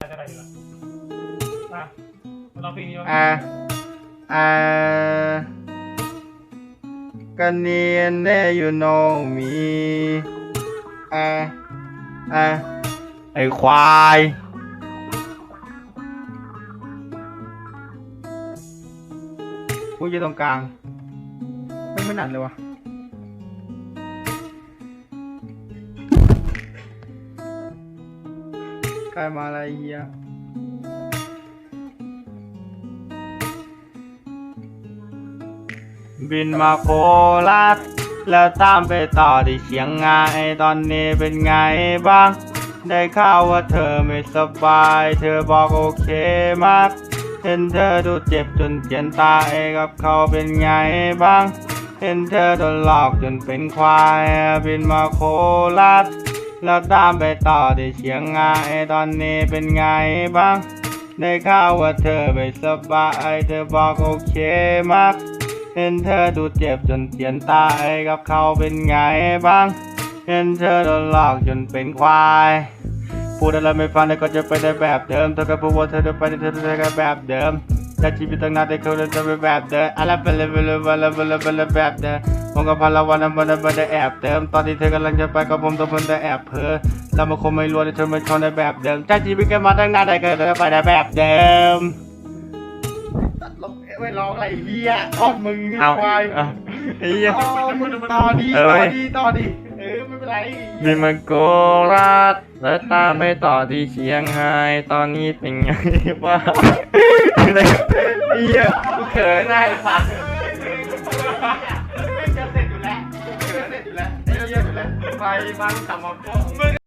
จะได้อยู่แล้วอะมาลองเพลงนี้วะอ่าอ่ากันเนียนแน่อยู่โนมีอ่าอ่าไอควายกูดอยู่ตรงกลางไม่ไม่หนัดเลยวะ ครมาอะไรเฮียบินมาโคราชแล้วตามไปต่อที่เชียงรายตอนนี้เป็นไงบ้าง ได้ข่าวว่าเธอไม่สบาย เธอบอกโอเคมาก เห็นเธอดูเจ็บจนเจียนตายกับเขาเป็นไงบ้าง เห็นเธอโดนหลอกจนเป็นควาย บินมาโคราช แล้วตามไปต่อที่เชียงรายตอนนี้เป็นไงบ้าง ได้ข่าวว่าเธอไม่สบายเธอบอกโอเคมาก เห็นเธอดูเจ็บจนเจียนตายกับเขาเป็นไงบ้าง เห็นเธอโดนหลอกจนเป็นควายพูดอะไรไม่ฟังแต่ก็จะไปได้แบบเดิมเธอก็พูดว่าเธอจะไปเธอจะไปแบบเดิม แต่ชีวิตตั้งนานแต่เขาจะไปแบบเดิมอะไรไปเลยไปเลยไปเลยไปเลยไปเลยแบบเดิมผมกับพาราวันนั้นมันไม่ได้แอบเติมตอนที่เธอกำลังจะไปกับผมต้องมันได้แอบเพ้อแล้วมันคงไม่รู้ว่าเธอไม่ชอบในแบบเดิมแต่ชีวิตกันมาตั้งนานแต่ก็จะไปได้แบบเดิมไม่ร้องอะไรเหี้ยออดมึงเอาควายเอาไอ้เหี้ยอ๋อมึงต่อดีเออต่อเว้ยดีต่อดีเออไม่เป็นไรบินมาโกราชแล้วตามไปต่อที่เชียงรายตอนนี้เป็นไงบ้าง อะไรไอ้เหี้ยกูเขินได้สัสไม่จะเสร็จอยู่แล้วเสร็จอยู่แล้วไอ้เหี้ยอยู่แล้วไปบ้างทำมา